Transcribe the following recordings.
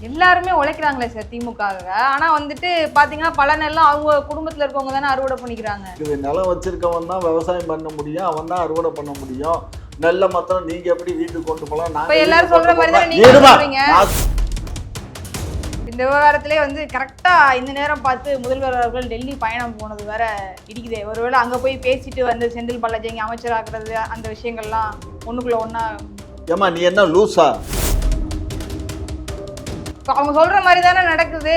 எல்லாருமே உழைக்கிறாங்களே சார் திமுக ஆனா வந்துட்டு பாத்தீங்கன்னா பலன் எல்லாம் அவங்க குடும்பத்துல இருக்கவங்க தானே அறுவடை பண்ணிக்கிறாங்க இது நிலம் வச்சிருக்கவன் தான் விவசாயம் பண்ண முடியும் அவன் தான் அறுவடை பண்ண முடியும் நெல்லை மாத்திரம் நீங்க எப்படி வீட்டுக்கு கொண்டு போகலாம் இப்ப எல்லாரும் சொல்ற மாதிரி தானே. நீங்க. சொல்றீங்க. நான் இந்த விவகாரத்திலே வந்து கரெக்டா இந்த நேரம் பார்த்து முதல்வர் அவர்கள் டெல்லி பயணம் போனது வேற இடிக்குதே ஒருவேளை அங்க போய் பேசிட்டு வந்து செந்தில் பாலாஜி இங்க அமைச்சராக்குறது அந்த விஷயங்கள்லாம் ஒண்ணுக்குள்ள ஒண்ணா ஏம்மா நீ என்ன லூசா இப்ப அவங்க சொல்ற மாதிரி தானே நடக்குது.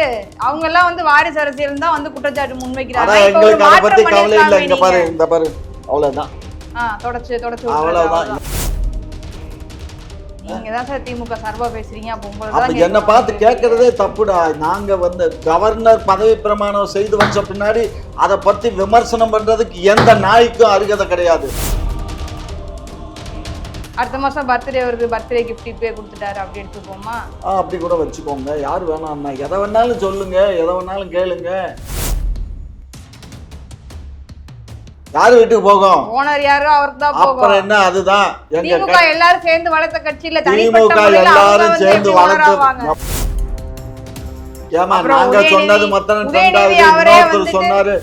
அவங்க எல்லாம் வந்து வாரிசு அரசியல் தான் வந்து குற்றச்சாட்டு முன்வைக்கிறாங்க. ஆனா இப்ப ஒரு எங்களுக்கு அதை பத்தி மாற்றம் கவலை இல்லை. இங்க பாரு பண்ணிருக்கலாமே இந்த பாரு. அவ்வளவுதான். ஆ, தொடச்சு அவ்வளவுதான். நீங்க தான் சார் திமுக சார்பா பேசுறீங்க. அப்ப உங்களுக்கு என்ன பார்த்து கேட்கறதே தப்புடா. நாங்க வந்து கவர்னர் பதவி பிரமாணம் செய்து வச்ச பின்னாடி அதை பத்தி விமர்சனம் பண்றதுக்கு எந்த நாய்க்கும் அருகதை கிடையாது. அடுத்த மாசம் பர்த்டே வருது பர்த்டே கிஃப்ட் இப்பே கொடுத்துட்டாரு அப்படி எடுத்துப்போமா? ஆ, அப்படி கூட வச்சுக்கோங்க. யார் வேணாம்னா எதை வேணாலும் சொல்லுங்க எதை வேணாலும் கேளுங்க. யார் வீட்டுக்கு போகும்? ஓனர் யாரோ அவருக்கு தான் அப்புறம் போகும் என்ன அதுதான். திமுக எல்லாரும் சேர்ந்து வளர்த்த கட்சியில திமுக எல்லாரும் சேர்ந்து வளர்த்து? ஏமா அப்புறம் நாங்க சொன்னது மத்தன இன்னொருத்தர் வந்துட்டு- சொன்னாரு.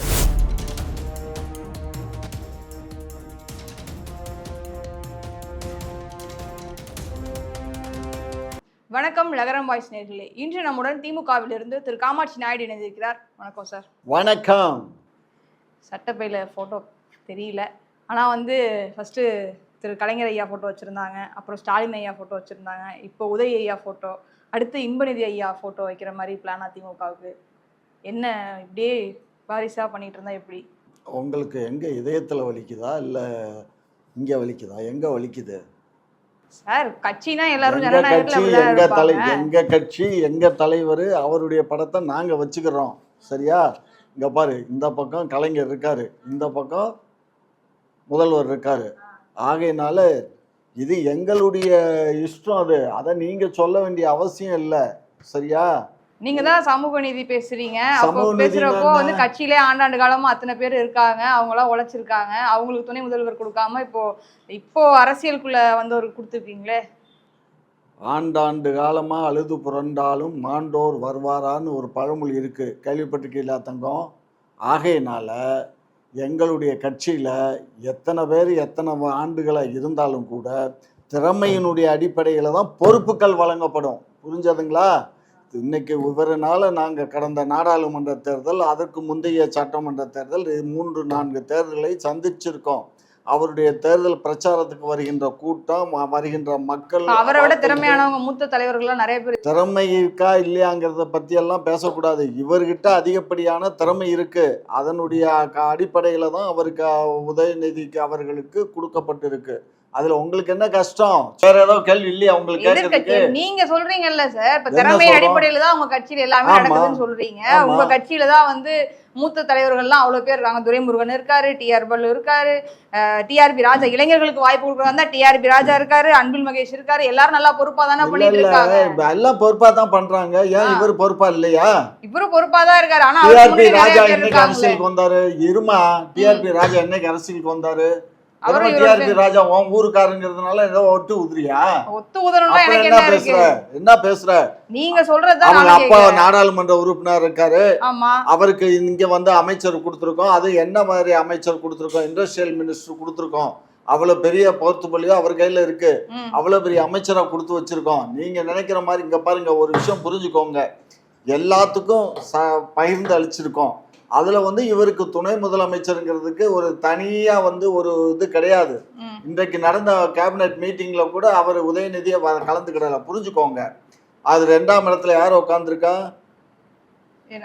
வணக்கம் லகரம் வாய்ஸ் நேர்களே. இன்று நம்முடன் திமுகவிலிருந்து திரு காமாட்சி நாயுடு இணைந்திருக்கிறார். வணக்கம் சார். வணக்கம். சட்டப்பையில் ஃபோட்டோ தெரியல. ஆனால் வந்து ஃபஸ்ட்டு திரு கலைஞர் ஐயா ஃபோட்டோ வச்சுருந்தாங்க. அப்புறம் ஸ்டாலின் ஐயா ஃபோட்டோ வச்சுருந்தாங்க. இப்போ உதய் ஐயா ஃபோட்டோ அடுத்து இன்பநிதி ஐயா ஃபோட்டோ வைக்கிற மாதிரி பிளானா திமுகவுக்கு. என்ன இப்படியே வாரிசாக பண்ணிட்டு இருந்தா எப்படி? உங்களுக்கு எங்க இதயத்துல வலிக்குதா? இல்ல இங்க வலிக்குதா? எங்க வலிக்குது? சார் கட்சினா எல்லாரும் எங்க தலை. எங்க கட்சி எங்க தலைவர் அவருடைய படத்தை நாங்க வச்சுக்கிறோம். சரியா? இங்க பாரு இந்த பக்கம் கலைஞர் இருக்காரு. இந்த பக்கம் முதல்வர் இருக்காரு. ஆகையினால இது எங்களுடைய இஷ்டம் அது. அதை நீங்க சொல்ல வேண்டிய அவசியம் இல்லை. சரியா? நீங்க தான் சமூக நீதி பேசுறீங்க. அப்போ பேசுறப்போ? வந்து கட்சியிலே ஆண்டாண்டு காலமா அத்தனை பேர் இருக்காங்க. அவங்களாம் உழைச்சிருக்காங்க. அவங்களுக்கு துணை முதல்வர் கொடுக்காம இப்போ இப்போ அரசியலுக்குள்ள வந்தவருக்கு கொடுத்துருக்கீங்களே? ஆண்டாண்டு காலமாக அழுது புரண்டாலும் மாண்டோர் வருவாரான்னு ஒரு பழமொழி இருக்குது கேள்விப்பட்டிருக்கீங்களா தங்கம்? ஆகையினால எங்களுடைய கட்சியில் எத்தனை பேர் எத்தனை ஆண்டுகளாக இருந்தாலும் கூட திறமையினுடைய அடிப்படையில் தான் பொறுப்புகள் வழங்கப்படும். புரிஞ்சதுங்களா? இன்னைக்கு இவரனால நாங்கள் கடந்த நாடாளுமன்ற தேர்தல் அதற்கு முந்தைய சட்டமன்ற தேர்தல் மூன்று நான்கு தேர்தலை சந்திச்சிருக்கோம். அவருடைய தேர்தல் பிரச்சாரத்துக்கு வருகின்ற கூட்டம் வருகின்ற மக்கள் அவரை விட திறமையானவங்க மூத்த தலைவர்கள்லாம் நிறைய பேர் திறமை இருக்கா இல்லையாங்கிறத பத்தி எல்லாம் பேசக்கூடாது. இவர்கிட்ட அதிகப்படியான திறமை இருக்கு. அதனுடைய அடிப்படையில தான் அவருக்கு உதயநிதிக்கு அவர்களுக்கு கொடுக்கப்பட்டிருக்கு. அதுல உங்களுக்கு என்ன கஷ்டம்? வேற ஏதோ கேள்வி இல்லையா உங்களுக்கு கேட்கறதுக்கு? நீங்க சொல்றீங்கல்ல சார் இப்ப திறமை? அடிப்படையில தான் உங்க கட்சியில எல்லாமே. நடக்குதுன்னு சொல்றீங்க. உங்க கட்சியில தான் வந்து மூத்த தலைவர்கள்லாம் அவ்வளவு பேர் இருக்காங்க. துரைமுருகன் இருக்காரு டிஆர் பல்லு இருக்காரு டிஆர்பி ராஜா. இளைஞர்களுக்கு வாய்ப்பு கொடுக்குறாங்க டிஆர்பி ராஜா இருக்காரு அன்பில் மகேஷ் இருக்காரு. எல்லாரும் நல்லா பொறுப்பா தானே பண்ணிட்டு இருக்காங்க. எல்லாம் பொறுப்பா தான் பண்றாங்க. ஏன். இவர் பொறுப்பா இல்லையா? இவரும் பொறுப்பா தான் இருக்காரு. ஆனா டிஆர்பி ராஜா என்னைக்கு. அரசியலுக்கு வந்தாரு. இருமா? டிஆர்பி ராஜா என்னைக்கு அரசியலுக்கு வந்தாரு? அவரும் ராஜா உன் ஊருக்காரங்கிறதுனால ஏதோ ஒட்டு உதிரியா? ஒத்து அப்புறம் எனக்கு என்ன பேசுற? என்ன பேசுற? நீங்க சொல்றதுதான் அவங்க அப்பா. நாடாளுமன்ற உறுப்பினர் இருக்காரு. அவருக்கு இங்க வந்து அமைச்சர் கொடுத்துருக்கோம். அது என்ன மாதிரி அமைச்சர் கொடுத்துருக்கோம்? இண்டஸ்ட்ரியல் மினிஸ்டர் கொடுத்துருக்கோம். அவ்வளவு பெரிய போர்த்துபலியோ அவர் கையில இருக்கு. அவ்வளவு பெரிய அமைச்சரா கொடுத்து வச்சிருக்கோம். நீங்க நினைக்கிற மாதிரி இங்க பாருங்க ஒரு விஷயம் புரிஞ்சுக்கோங்க. எல்லாத்துக்கும் பகிர்ந்து அளிச்சிருக்கோம். அதுல வந்து இவருக்கு துணை முதலமைச்சருங்கிறதுக்கு ஒரு தனியா வந்து ஒரு இது கிடையாது. இன்றைக்கு நடந்த கேபினெட் மீட்டிங்ல கூட அவர் உதயநிதியை கலந்துக்கிடல. புரிஞ்சுக்கோங்க. அது ரெண்டாம் இடத்துல யார் உட்காந்துருக்கா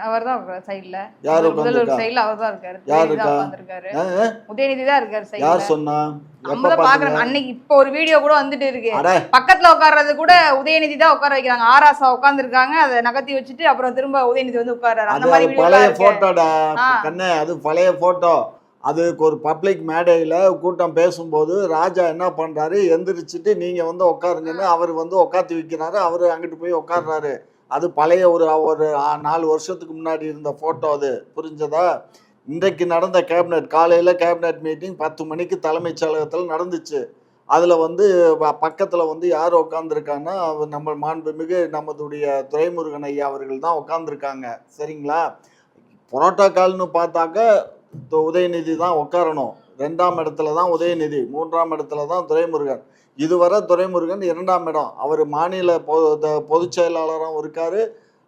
அவர் தான் சைடுல யார் முதல்வர் சைடுல அவர் தான் இருக்காரு. யார் உதயநிதி தான் இருக்கா? உட்கார்ந்திருக்காரு. உதயநிதி தான் இருக்காரு சைடுல யார் சொன்னா? அன்னைக்கு இப்போ ஒரு வீடியோ கூட வந்துட்டு இருக்கு. பக்கத்துல உட்கார்றது கூட உதயநிதி தான் உட்கார வைக்கிறாங்க. ஆராசா உட்கார்ந்துருக்காங்க. அதை நகர்த்தி வச்சுட்டு அப்புறம் திரும்ப உதயநிதி வந்து உட்கார்றாரு. அந்த மாதிரி பழைய போட்டோடா. கண்ணே அது பழைய போட்டோ அதுக்கு ஒரு பப்ளிக் மேடையில் கூட்டம் பேசும்போது ராஜா என்ன பண்ணுறாரு எந்திரிச்சிட்டு நீங்கள் வந்து உட்காருங்கன்னு அவர் வந்து உட்காந்து வைக்கிறாரு. அவர் அங்கிட்டு போய் உட்கார்றாரு. அது பழைய ஒரு ஒரு நாலு வருஷத்துக்கு முன்னாடி இருந்த ஃபோட்டோ அது. புரிஞ்சதா? இன்றைக்கு நடந்த கேபினெட் காலையில் கேபினெட் மீட்டிங் பத்து மணிக்கு தலைமைச் செயலகத்தில் நடந்துச்சு. அதில் வந்து பக்கத்தில் வந்து யார் உட்காந்துருக்காங்கன்னா நம்ம மாண்புமிகு நமதுடைய துரைமுருகன் ஐயா அவர்கள் தான் உட்காந்துருக்காங்க சரிங்களா? புரோட்டோக்கால்னு பார்த்தாக்க உதயநிதி தான் உட்காரணும். ரெண்டாம் இடத்துல தான் உதயநிதி மூன்றாம் இடத்துல தான் துரைமுருகன். இதுவரை துரைமுருகன் இரண்டாம் இடம். அவர் மாநில பொதுச் செயலாளராகவும் இருக்காரு.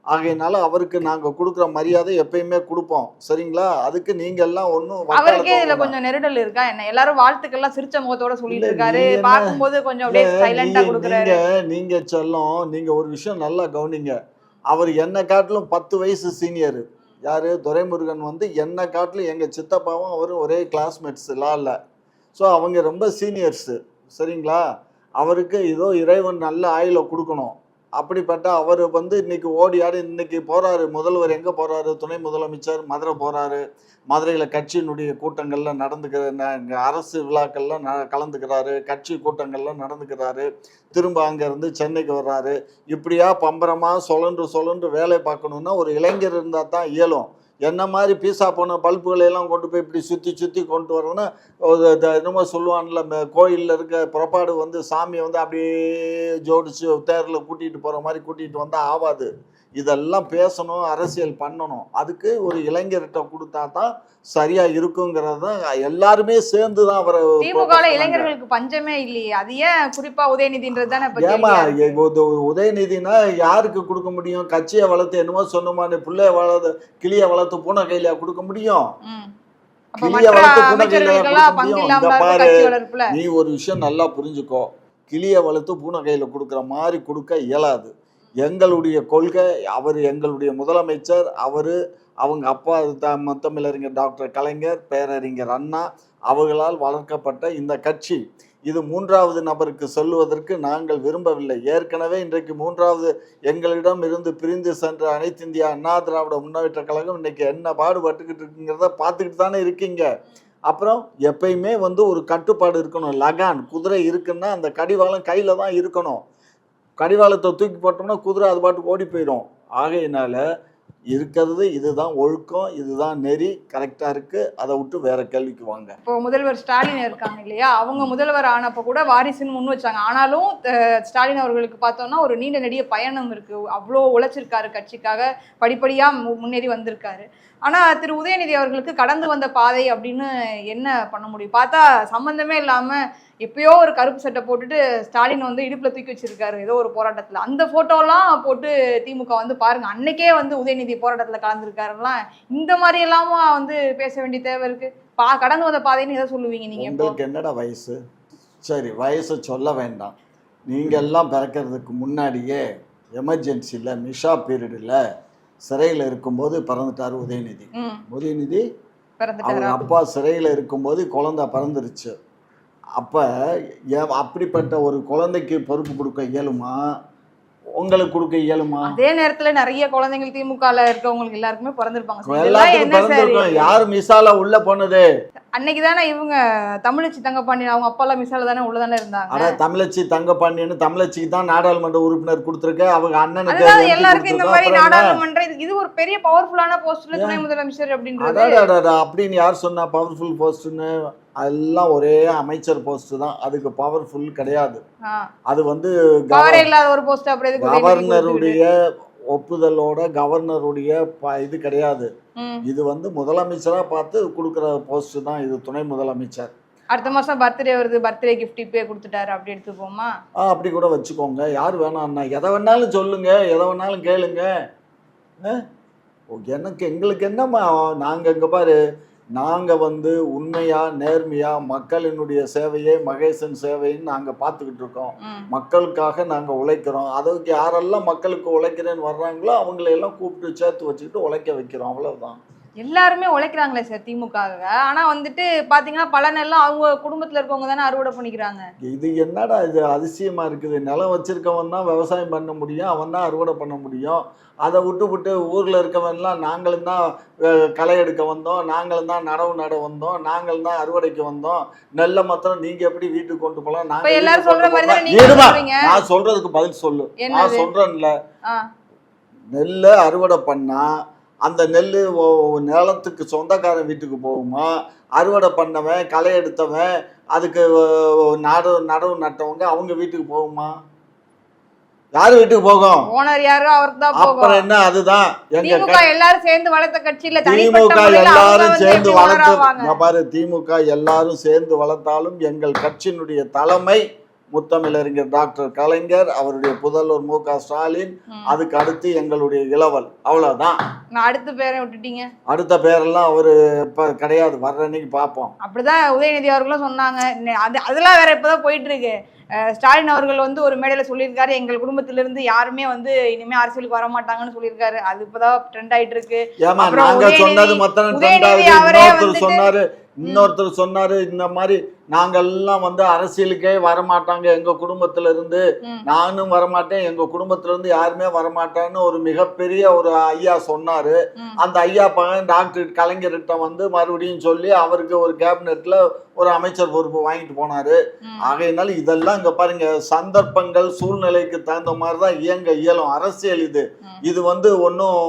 ஆகையினால அவருக்கு நாங்கள் கொடுக்குற மரியாதை எப்பயுமே கொடுப்போம். சரிங்களா? அதுக்கு நீங்க எல்லாம் ஒன்றும் அவருக்கே இதுல கொஞ்சம் நெருடல் இருக்கா? என்ன எல்லாரும் வாழ்த்துக்கள்லாம் சிரிச்ச முகத்தோட சொல்லிட்டு இல்ல, இருக்காரு பார்க்கும்போது கொஞ்சம் அப்படியே சைலண்டா கொடுக்குறாரு. நீங்க நீங்க செல்லம் நீங்க ஒரு விஷயம் நல்லா கவனிங்க. அவர் என்னை காட்டிலும் பத்து வயசு சீனியர். யாரு? துரைமுருகன் வந்து என்னை காட்டிலும் எங்க சித்தப்பாவும் அவரும் ஒரே கிளாஸ்மேட்ஸ் லால ஸோ அவங்க ரொம்ப சீனியர்ஸு சரிங்களா? அவருக்கு ஏதோ இறைவன் நல்ல ஆயில கொடுக்கணும். அப்படிப்பட்ட அவர் வந்து இன்னைக்கு ஓடி ஆடி இன்னைக்கு போறாரு. முதல்வர் எங்க போறாரு? துணை முதலமைச்சர் மதுரை போறாரு. மதுரையில் கட்சியினுடைய கூட்டங்கள்ல நடந்துக்கிற அரசு விழாக்கள்ல ந கலந்துக்கிறாரு. கட்சி கூட்டங்கள்ல நடந்துக்கிறாரு. திரும்ப அங்கேருந்து சென்னைக்கு வர்றாரு. இப்படியா பம்பரமா சொலன்று சொலன்று வேலை பார்க்கணுன்னா ஒரு இளைஞர் இருந்தால் தான் இயலும். என்ன மாதிரி பீஸா போன பல்புகளை எல்லாம் கொண்டு போய் இப்படி சுற்றி சுற்றி கொண்டு வரணும்னா ஒரு என்னமோ சொல்லுவான்ல கோயிலில் இருக்க புறப்பாடு வந்து சாமியை வந்து அப்படியே ஜோடிச்சு தேரில் கூட்டிகிட்டு போகிற மாதிரி கூட்டிகிட்டு வந்தால் ஆகாது இதெல்லாம் பேசணும் அரசியல் பண்ணணும். அதுக்கு ஒரு இளைஞர்கிட்ட கொடுத்தா தான் சரியா இருக்குங்கிறது தான் எல்லாருமே சேர்ந்து தான் அவரை திமுக. இளைஞர்களுக்கு பஞ்சமே இல்லையே. அது ஏன் குறிப்பா உதயநிதின்றது தானே ஏமா உதயநிதினா யாருக்கு கொடுக்க முடியும்? கட்சியை வளர்த்து என்னமோ சொன்னோமான்னு பிள்ளைய வளர்த்து கிளிய வளர்த்து பூனை கையில கொடுக்க முடியும்? கிளிய வளர்த்து பூனை கையில கொடுக்க முடியும்? பாரு நீ ஒரு விஷயம் நல்லா புரிஞ்சுக்கோ. கிளிய வளர்த்து பூனை கையில கொடுக்குற மாதிரி கொடுக்க இயலாது. எங்களுடைய கொள்கை அவர் எங்களுடைய முதலமைச்சர் அவர் அவங்க அப்பா த முத்தமிழறிஞர் டாக்டர் கலைஞர் பேரறிஞர் அண்ணா அவர்களால் வளர்க்கப்பட்ட இந்த கட்சி. இது மூன்றாவது நபருக்கு சொல்லுவதற்கு நாங்கள் விரும்பவில்லை. ஏற்கனவே இன்றைக்கு மூன்றாவது எங்களிடம் இருந்து பிரிந்து சென்ற அனைத்து இந்தியா அண்ணா திராவிட முன்னேற்ற கழகம் இன்னைக்கு என்ன பாடுபட்டுக்கிட்டு இருக்குங்கிறத பார்த்துக்கிட்டு தானே இருக்கீங்க. அப்புறம் எப்பயுமே வந்து ஒரு கட்டுப்பாடு இருக்கணும். லகான் குதிரை இருக்குன்னா அந்த கடிவாளம் கையில் தான் இருக்கணும். கடிவாளத்தை தூக்கி போட்டோம்னா குதிரை அது பாட்டுக்கு ஓடி போயிடும். ஆகையினால இருக்கிறது இதுதான் ஒழுக்கம் இதுதான் நெறி கரெக்டாக இருக்குது அதை விட்டு வேற கேள்விக்கு வாங்க. இப்போ முதல்வர் ஸ்டாலின் இருக்காங்க இல்லையா? அவங்க முதல்வர் ஆனப்ப கூட வாரிசுன்னு முன் வச்சாங்க. ஆனாலும் ஸ்டாலின் அவர்களுக்கு பார்த்தோம்னா ஒரு நீண்ட நெடிய பயணம் இருக்கு. அவ்வளோ உழைச்சிருக்காரு கட்சிக்காக. படிப்படியா மு- முன்னேறி வந்திருக்காரு. ஆனால் திரு உதயநிதி அவர்களுக்கு கடந்து வந்த பாதை அப்படின்னு என்ன பண்ண முடியும்? பார்த்தா சம்மந்தமே இல்லாமல் எப்பயோ ஒரு கருப்பு சட்டை போட்டுட்டு ஸ்டாலின் வந்து இடுப்பில் தூக்கி வச்சிருக்காரு ஏதோ ஒரு போராட்டத்தில். அந்த ஃபோட்டோலாம் போட்டு திமுக வந்து பாருங்கள் அன்னைக்கே வந்து உதயநிதி போராட்டத்தில் கலந்துருக்காருலாம் இந்த மாதிரி எல்லாமா வந்து பேச வேண்டிய தேவை இருக்குது பா கடந்து வந்த பாதைன்னு எதை சொல்லுவீங்க நீங்கள் உங்களுக்கு என்னடா வயசு? சரி வயசை சொல்ல வேண்டாம். நீங்கள் எல்லாம் பிறக்கிறதுக்கு முன்னாடியே எமர்ஜென்சியில் மிஷா பீரியடில் சிறையில் இருக்கும்போது பிறந்துட்டார் உதயநிதி. உதயநிதி பிறந்துட்டாரா? அப்பா சிறையில் இருக்கும்போது குழந்தை பிறந்துருச்சு. அப்போ அப்படிப்பட்ட ஒரு குழந்தைக்கு பொறுப்பு கொடுக்க இயலுமா? உங்களுக்கு கொடுக்க இயலுமா? அதே நேரத்துல நிறைய குழந்தைகள் திமுகல இருக்கவங்களுக்கு எல்லாருக்குமே பிறந்திருப்பாங்க. யார் மிசாலா உள்ள போனது? அன்னைக்கு தானே இவங்க தமிழச்சி தங்கப்பாண்டியன் அவங்க அப்பா எல்லாம் மிசால தானே உள்ளதானே இருந்தாங்க. ஆனா தமிழச்சி தங்கப்பாண்டியன்னு தமிழச்சிக்கு தான் நாடாளுமன்ற உறுப்பினர் கொடுத்துருக்க. அவங்க அண்ணனுக்கு எல்லாருக்கும் இந்த. மாதிரி? நாடாளுமன்ற இது ஒரு பெரிய பவர்ஃபுல்லான போஸ்ட்ல துணை முதலமைச்சர் அப்படின்றது. அடாடாடாடா, அப்படின்னு யார் சொன்னா? பவர்ஃபுல் போஸ்ட்னு எல்லாம் ஒரே அமைச்சர் போஸ்ட் தான். அதுக்கு பவர்ஃபுல் கிடையாது. அது வந்து? கவர்னருடைய ஒப்புதலோட கவர்னருடைய இது கிடையாது. இது வந்து முதலமைச்சரா பார்த்து கொடுக்குற போஸ்ட் தான் இது துணை முதலமைச்சர். அடுத்த மாசம் பர்த்டே வருது. பர்த்டே கிஃப்ட் இப்பே கொடுத்துட்டாரு. அப்படி எடுத்துப்போமா? ஆ அப்படி கூட வச்சுக்கோங்க. யார் வேணாம்னா எதை வேணாலும் சொல்லுங்க. எதை வேணாலும் கேளுங்க. எனக்கு எங்களுக்கு என்னம்மா? நாங்கள் இங்கே பாரு நாங்கள் வந்து உண்மையாக நேர்மையாக மக்களினுடைய சேவையே மகேசன் சேவைன்னு நாங்கள் பார்த்துக்கிட்டு இருக்கோம். மக்களுக்காக நாங்கள் உழைக்கிறோம். அதுக்கு யாரெல்லாம் மக்களுக்கு உழைக்கிறேன்னு வர்றாங்களோ அவங்களையெல்லாம் கூப்பிட்டு சேர்த்து வச்சுக்கிட்டு உழைக்க வைக்கிறோம். அவ்வளவுதான். எல்லாருமே உழைக்கிறாங்களே சார் திமுக ஆனா வந்துட்டு பாத்தீங்கன்னா பலன் எல்லாம் அவங்க குடும்பத்துல இருக்கவங்க தானே அறுவடை பண்ணிக்கிறாங்க. இது என்னடா இது அதிசயமா இருக்குது? நிலம் வச்சிருக்கவன் தான் விவசாயம் பண்ண முடியும் அவன் தான் அறுவடை பண்ண முடியும். அதை விட்டு விட்டு ஊர்ல இருக்கவன்லாம் நாங்களும் தான் களை எடுக்க வந்தோம் நாங்களும் தான் நடவு நட வந்தோம் நாங்களும் தான் அறுவடைக்கு வந்தோம். நெல்லை மாத்திரம் நீங்க எப்படி வீட்டுக்கு கொண்டு போகலாம்? நான் சொல்றதுக்கு பதில் சொல்லு. நான் சொல்றேன்ல. நெல்லை அறுவடை பண்ணா அந்த நெல் நிலத்துக்கு சொந்தக்காரன் வீட்டுக்கு போகுமா? அறுவடை பண்ணவன் களை எடுத்தவன் அதுக்கு ஓ, நடவு நட்டவங்க அவங்க வீட்டுக்கு போகுமா? யார் வீட்டுக்கு போகும்? ஓனர் யாரோ அவருக்கு தான் அப்புறம் என்ன அதுதான். திமுக எல்லாரும் சேர்ந்து வளர்த்த கட்சியில திமுக எல்லாரும் சேர்ந்து வளர்த்து பாரு திமுக எல்லாரும் சேர்ந்து வளர்த்தாலும் எங்கள் கட்சியினுடைய தலைமை முத்தமிழறிஞர் டாக்டர் கலைஞர் அவருடைய புதல்வர் மு க ஸ்டாலின். அதுக்கு அடுத்து எங்களுடைய இளவல். அவ்வளவுதான். நான் அடுத்த பேரை விட்டுட்டீங்க. அடுத்த பேரெல்லாம் அவரு இப்ப கிடையாது. வர்ற அன்னைக்கு பார்ப்போம் அப்படிதான் உதயநிதி அவர்களும் சொன்னாங்க. அது அதெல்லாம் வேற இப்பதான் போயிட்டு இருக்கு ஸ்டாலின் அவர்கள் வந்து ஒரு மேடையில சொல்லியிருக்காரு. எங்கள் குடும்பத்திலிருந்து யாருமே வந்து இனிமே அரசியலுக்கு வர மாட்டாங்கன்னு சொல்லியிருக்காரு. அது இப்பதான் ட்ரெண்ட் ஆயிட்டு இருக்கு சொன்னது ரெண்டாவது அவரே சொன்னாரு இன்னொருத்தர் சொன்னாரு இந்த மாதிரி நாங்கெல்லாம் வந்து அரசியலுக்கே வரமாட்டாங்க எங்க குடும்பத்துல இருந்து. நானும் வரமாட்டேன் எங்க குடும்பத்துல இருந்து யாருமே வரமாட்டான்னு ஒரு மிகப்பெரிய ஒரு ஐயா சொன்னாரு. அந்த ஐயா பகன் டாக்டர் கலைஞர்கிட்ட வந்து மறுபடியும் சொல்லி அவருக்கு ஒரு கேபினெட்ல ஒரு அமைச்சர் பொறுப்பு வாங்கிட்டு போனாரு. ஆகையினால இதெல்லாம் இங்க பாருங்க சந்தர்ப்பங்கள் சூழ்நிலைக்கு தகுந்த மாதிரி தான் இயங்க இயலும் அரசியல் இது. இது வந்து ஒன்றும்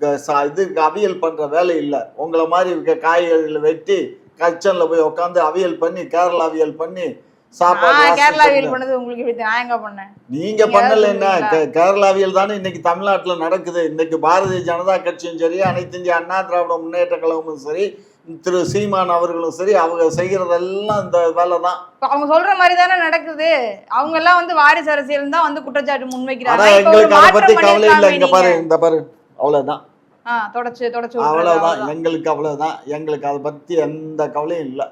இது அவியல் பண்ற வேலை இல்லை. உங்களை மாதிரி இருக்க காய்கறிகளை வெட்டி கிச்சன்ல போய் உட்காந்து அவியல் பண்ணி கேரளா அவியல் பண்ணி சாப்பாடு நான் வாசம் கேரளா பண்ணி- வீல் பண்ணது உங்களுக்கு எப்படி தெரியும்? நான் எங்க பண்ணேன்? நீங்க பண்ணல என்ன? சொல்றீங்களா? கே- கேரளாவியல் தானே இன்னைக்கு தமிழ்நாட்டுல நடக்குது. இன்னைக்கு பாரதிய ஜனதா கட்சியும் சரி அனைத்து இந்திய அண்ணா திராவிட முன்னேற்ற கழகமும் சரி திரு சீமான் அவர்களும் சரி அவங்க செய்யறதெல்லாம் இந்த வேலை தான் இப்ப அவங்க சொல்ற மாதிரி தானே நடக்குது. அவங்க எல்லாம் வந்து வாரிசு அரசியல் தான் வந்து குற்றச்சாட்டு முன்வைக்கிறாங்க. எங்களுக்கு அதை பத்தி மாற்றம் கவலை இல்லை. பண்ணிருக்காங்க இங்க நீங்க. பாரு இந்த பாரு. அவ்வளவுதான். தொடச்சு தொடச்சு அவ்வளவுதான். எங்களுக்கு அவ்வளவுதான். எங்களுக்கு அதை பத்தி எந்த கவலையும் இல்லை.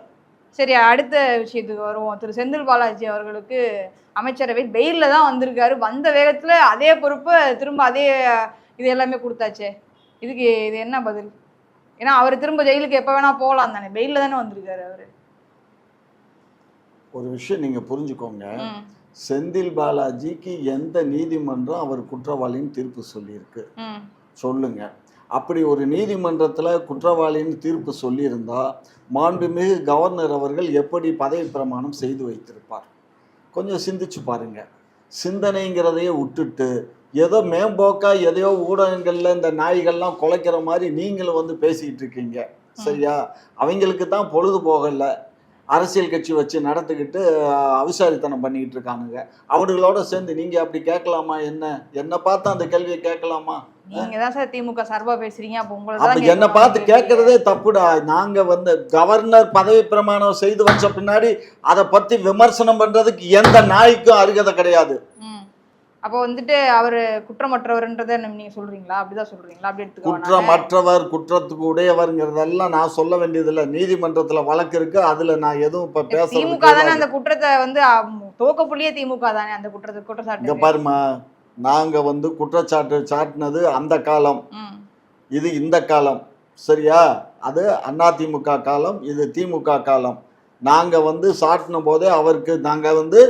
சரி அடுத்த விஷயத்துக்கு வருவோம். திரு. செந்தில் பாலாஜி அவர்களுக்கு அமைச்சரவை பெயில்ல தான் வந்திருக்காரு. வந்த வேகத்துல அதே பொறுப்பு திரும்ப அதே இது எல்லாமே கொடுத்தாச்சே. இதுக்கு இது என்ன பதில்? ஏன்னா அவர் திரும்ப ஜெயிலுக்கு எப்ப வேணா போகலாம் தானே. பெயில்ல தானே வந்திருக்காரு அவரு. ஒரு விஷயம் நீங்க புரிஞ்சுக்கோங்க. செந்தில் பாலாஜிக்கு எந்த நீதிமன்றம் அவர் குற்றவாளின்னு தீர்ப்பு சொல்லியிருக்கு. சொல்லுங்க. அப்படி ஒரு நீதிமன்றத்தில் குற்றவாளின்னு தீர்ப்பு சொல்லியிருந்தா மாண்புமிகு கவர்னர் அவர்கள் எப்படி பதவி பிரமாணம் செய்து வைத்திருப்பார்? கொஞ்சம் சிந்திச்சு பாருங்க. சிந்தனைங்கிறதையே விட்டுட்டு ஏதோ மேம்போக்கா எதையோ ஊடகங்கள்ல இந்த நாய்கள்லாம் குலைக்கிற மாதிரி நீங்களும் வந்து பேசிக்கிட்டு இருக்கீங்க. சரியா? அவங்களுக்கு தான் பொழுது போகல அரசியல் கட்சி வச்சு நடத்திக்கிட்டு அவிசாரித்தனம் பண்ணிக்கிட்டு இருக்கானுங்க. அவனுங்களோட சேர்ந்து நீங்க அப்படி கேட்கலாமா? என்ன? என்ன பார்த்து அந்த கேள்வியை கேட்கலாமா? நீங்க தான் சார் திமுக சார்பா பேசுறீங்க அப்ப என்ன பார்த்து கேட்கறதே தப்புடா. நாங்க வந்து கவர்னர் பதவி பிரமாணம் செய்து வச்ச பின்னாடி அதை பத்தி விமர்சனம் பண்றதுக்கு எந்த நாய்க்கும் அருகதை கிடையாது. அப்போ வந்துட்டு அவரு குற்றமற்றவர்ன்றதை நீங்க சொல்றீங்களா? அப்படிதான் சொல்றீங்களா? அப்படி எடுத்துக்கோ குற்றமற்றவர் குற்றத்துக்கு உடையவர்ங்கிறதெல்லாம் நான் சொல்ல வேண்டியதில்லை. நீதிமன்றத்துல வழக்கு இருக்கு. அதுல நான் எதுவும் இப்ப திமுக தானே பேச அந்த குற்றத்தை வந்து துவக்க புள்ளியே திமுக தானே அந்த குற்றத்தை இங்க குற்றச்சாட்டு பாருமா நாங்க வந்து குற்றச்சாட்டு சாட்டினது அந்த காலம். இது இந்த காலம். சரியா? அது அதிமுக காலம் இது திமுக காலம். நாங்க வந்து சாட்டின போதே அவருக்கு நாங்க வந்து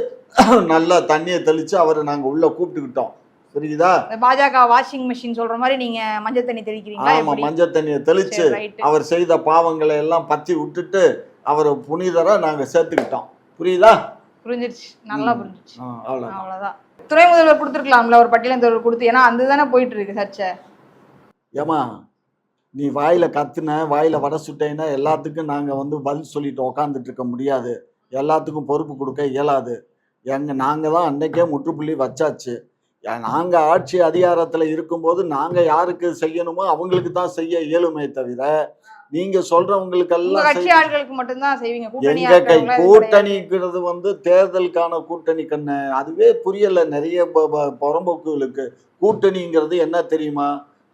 நல்லா தண்ணியை தெளிச்சு அவரை நாங்க உள்ள கூப்பிட்டுக்கிட்டோம். புரியுதா? பாஜக வாஷிங் மிஷின் சொல்ற மாதிரி நீங்க மஞ்சள் தண்ணி தெளிக்கிறீங்களா? ஆமா மஞ்சள் தண்ணியை தெளிச்சு. அவர் செய்த பாவங்களை எல்லாம் பத்தி விட்டுட்டு அவரை புனிதரா நாங்க சேர்த்துக்கிட்டோம். புரியுதா? புரிஞ்சிருச்சு. நல்லா. புரிஞ்சிருச்சு. அவ்வளவுதான். துணை முதல்வர் கொடுத்துருக்கலாம்ல ஒரு பட்டியலந்தவர் கொடுத்து. ஏன்னா அந்த தானே போயிட்டு இருக்கு சர்ச்சை. ஏமா நீ வாயில கத்துன வாயில வடை சுட்டேன்னா எல்லாத்துக்கும் நாங்க வந்து பதில் சொல்லிட்டு உக்காந்துட்டு இருக்க முடியாது. எல்லாத்துக்கும் பொறுப்பு கொடுக்க இயலாது. எங்க நாங்க தான் அன்னைக்கே முற்றுப்புள்ளி வச்சாச்சு. ஏ- நாங்க ஆட்சி அதிகாரத்துல இருக்கும்போது நாங்க யாருக்கு செய்யணுமோ அவங்களுக்கு தான் செய்ய இயலுமே தவிர நீங்க சொல்றவங்களுக்கெல்லாம் மட்டும்தான் செய்வீங்க. எங்க கை. கூட்டணிங்கிறது வந்து தேர்தலுக்கான கூட்டணி கண்ணு. அதுவே புரியல நிறைய புறம்போக்குகளுக்கு. கூட்டணிங்கிறது என்ன தெரியுமா?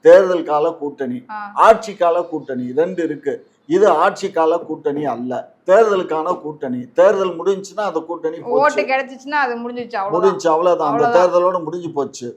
தேர்தல் கால கூட்டணி. ஆட்சி கால கூட்டணி. ரெண்டு இருக்கு. இது ஆட்சி கால கூட்டணி அல்ல. தேர்தலுக்கான கூட்டணி. தேர்தல் முடிஞ்சுன்னா அந்த கூட்டணி ஓட்டு கிடைச்சிச்சுன்னா அது முடிஞ்சிச்சு முடிஞ்சு அவ்வளவுதான். அந்த. தேர்தலோட முடிஞ்சு போச்சு.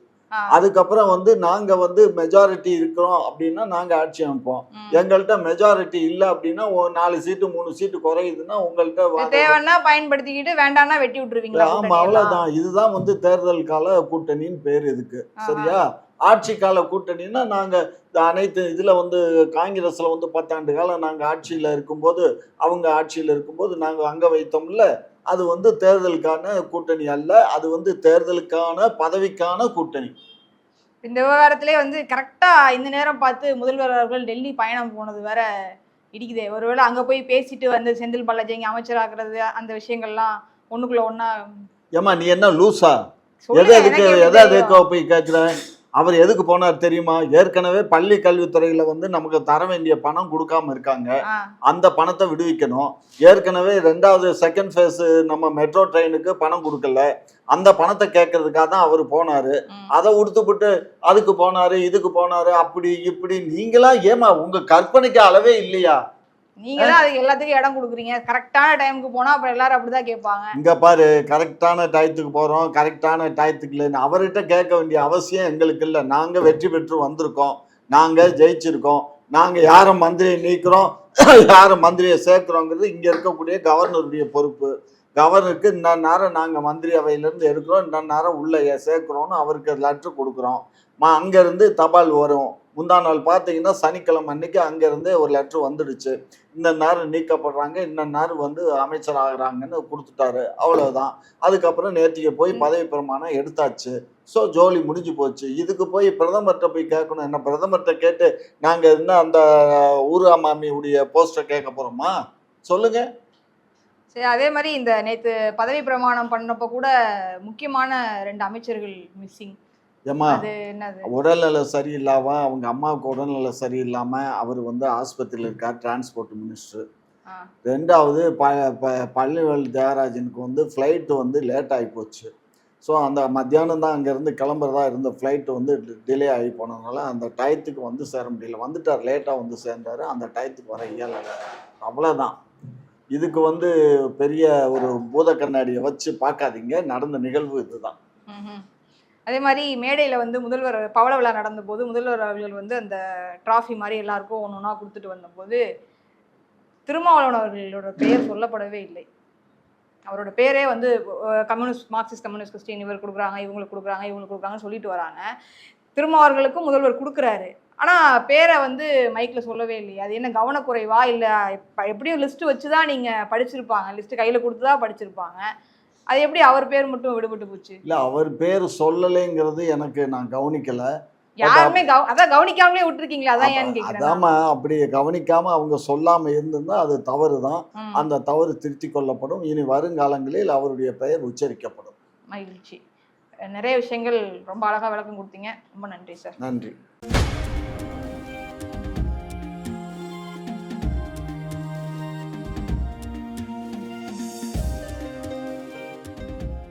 அதுக்கப்புறம் வந்து நாங்க வந்து மெஜாரிட்டி இருக்கிறோம் அப்படின்னா நாங்க ஆட்சி அமைப்போம். எங்கள்கிட்ட மெஜாரிட்டி இல்ல அப்படின்னா ஒரு நாலு சீட்டு மூணு சீட்டு குறையுதுன்னா உங்கள்கிட்ட தேவைன்னா பயன்படுத்திக்கிட்டு வேண்டாம்னா வெட்டி விட்டுருவீங்களா ஆமா? அவ்வளவுதான். இதுதான் வந்து தேர்தல் கால கூட்டணின்னு பேர் இதுக்கு. சரியா? ஆட்சி கால கூட்டணின்னா நாங்க இந்த அனைத்து இதுல வந்து காங்கிரஸ்ல வந்து பத்தாண்டு காலம் நாங்க ஆட்சியில இருக்கும்போது அவங்க ஆட்சியில இருக்கும்போது நாங்க அங்க வைத்தோம்ல அது வந்து தேர்தலுக்கான கூட்டணி அல்ல அது வந்து தேர்தலுக்கான பதவிக்கான கூட்டணி. இந்த விவகாரத்திலே வந்து கரெக்டா இந்த நேரம் பார்த்து முதல்வர் அவர்கள் டெல்லி பயணம் போனது வேற இடிக்குதே. ஒருவேளை அங்க போய் பேசிட்டு வந்து செந்தில் பாலாஜி இங்க அமைச்சராக்குறது அந்த விஷயங்கள்லாம் ஒண்ணுக்குள்ள ஒண்ணா ஏம்மா நீ என்ன லூசா? எது எதை போய் கேட்குற அவர் எதுக்கு போனார் தெரியுமா? ஏற்கனவே பள்ளி கல்வித்துறையில வந்து நமக்கு தர வேண்டிய பணம் கொடுக்காம இருக்காங்க. அந்த பணத்தை விடுவிக்கணும். ஏற்கனவே ரெண்டாவது செகண்ட் ஃபேஸ் நம்ம மெட்ரோ ட்ரெயினுக்கு பணம் கொடுக்கல. அந்த பணத்தை கேட்கறதுக்காக தான் அவர் போனாரு. அதை உடுத்துப்புட்டு அதுக்கு போனாரு இதுக்கு போனாரு அப்படி இப்படி. நீங்களா ஏமா உங்க கற்பனைக்கு அளவே இல்லையா? நீங்க தான் அது எல்லாத்துக்கும் இடம் கொடுக்குறீங்க. கரெக்டான டைமுக்கு போனா அப்புறம் எல்லாரும் அப்படிதான் கேட்பாங்க. இங்க பாரு கரெக்டான டயத்துக்கு போறோம் கரெக்டான டயத்துக்கு இல்லைன்னு அவர்கிட்ட கேட்க வேண்டிய அவசியம் எங்களுக்கு இல்லை. நாங்க வெற்றி பெற்று வந்திருக்கோம். நாங்க ஜெயிச்சிருக்கோம். நாங்க யார மந்திரியை நீக்கிறோம் யார மந்திரியை சேர்க்கிறோங்கிறது இங்க இருக்கக்கூடிய கவர்னருடைய பொறுப்பு. கவர்னருக்கு இந்த நேரம் நாங்க மந்திரி அவையிலேருந்து எடுக்கிறோம் இந்த நேரம் உள்ள சேர்க்கிறோம்னு அவருக்கு லெட்ரு கொடுக்குறோம். மா அங்கேருந்து தபால் வரும். முந்தா நாள் பார்த்தீங்கன்னா சனிக்கிழமை அன்னைக்கு அங்கேருந்தே ஒரு லெட்ரு வந்துடுச்சு. இந்த நேரம் நீக்கப்படுறாங்க இந்த நேரம் வந்து அமைச்சர் ஆகுறாங்கன்னு கொடுத்துட்டாரு. அவ்வளவுதான். அதுக்கப்புறம் நேத்திக்கு போய் பதவி பிரமாணம் எடுத்தாச்சு. ஸோ ஜோலி முடிஞ்சு போச்சு. இதுக்கு போய் பிரதமர்கிட்ட போய் கேட்கணும். என்ன பிரதமர்கிட்ட கேட்டு நாங்கள் என்ன அந்த ஊரா மாமியுடைய போஸ்டர் கேட்க போகிறோமா சொல்லுங்க. சரி அதே மாதிரி இந்த நேத்து பதவி பிரமாணம் பண்ணப்ப கூட முக்கியமான ரெண்டு அமைச்சர்கள் மிஸ்ஸிங் என்னது? உடல்நல சரியில்லாம அவங்க அம்மாவுக்கு உடல்நல சரியில்லாம அவர் வந்து ஆஸ்பத்திரியில் இருக்கார் டிரான்ஸ்போர்ட் மினிஸ்டர் ரெண்டாவது ப ப பழனிவேல் தியாகராஜனுக்கு வந்து ஃப்ளைட்டு வந்து லேட் ஆகி போச்சு. ஸோ அந்த மத்தியானம் தான் அங்கேருந்து கிளம்புறதா இருந்த ஃப்ளைட்டு வந்து டிலே ஆகி போனதுனால அந்த டயத்துக்கு வந்து சேர முடியல. வந்துட்டார் லேட்டாக வந்து சேர்ந்தார். அந்த டயத்துக்கு வர இயலலை அவ்வளோதான் இதுக்கு வந்து பெரிய ஒரு பூத கண்ணாடியை வச்சு பார்க்காதீங்க. நடந்த நிகழ்வு இதுதான். அதே மாதிரி மேடையில் வந்து முதல்வர் பவள விழா நடந்தபோது முதல்வர் அவர்கள் வந்து அந்த ட்ராஃபி மாதிரி எல்லாருக்கும் ஒன்று ஒன்றா கொடுத்துட்டு வந்தபோது திருமாவளவன் அவர்களோட பெயர் சொல்லப்படவே இல்லை. அவரோட பேரே வந்து கம்யூனிஸ்ட் மார்க்சிஸ்ட் கம்யூனிஸ்ட் கிறிஸ்டின் இவர் கொடுக்குறாங்க இவங்களுக்கு கொடுக்குறாங்க இவங்களுக்கு கொடுக்குறாங்கன்னு சொல்லிட்டு வராங்க. திருமாவர்களுக்கும் முதல்வர் கொடுக்குறாரு. ஆனால் பேரை வந்து மைக்கில் சொல்லவே இல்லையே. அது என்ன கவனக்குறைவா இல்லை எப்படியும் லிஸ்ட்டு வச்சு தான் நீங்கள் படிச்சிருப்பாங்க. லிஸ்ட்டு கையில் கொடுத்து தான் படிச்சிருப்பாங்க. அது எப்படி அவர் பேர் மட்டும் விடுபட்டு போச்சு? இல்லை அவர் பேர் சொல்லலைங்கிறது எனக்கு நான் கவனிக்கலை. யாருமே அதான் கவனிக்காமலே விட்டுருக்கீங்களா அதான் ஏன்னு கேக்குறேன் அதாம அப்படி கவனிக்காம அவங்க சொல்லாம இருந்திருந்தா அது தவறு தான் அந்த தவறு திருத்திக் கொள்ளப்படும். இனி வருங்காலங்களில் அவருடைய பெயர் உச்சரிக்கப்படும். மகிழ்ச்சி. நிறைய விஷயங்கள் ரொம்ப அழகா விளக்கம் கொடுத்தீங்க. ரொம்ப நன்றி சார். நன்றி.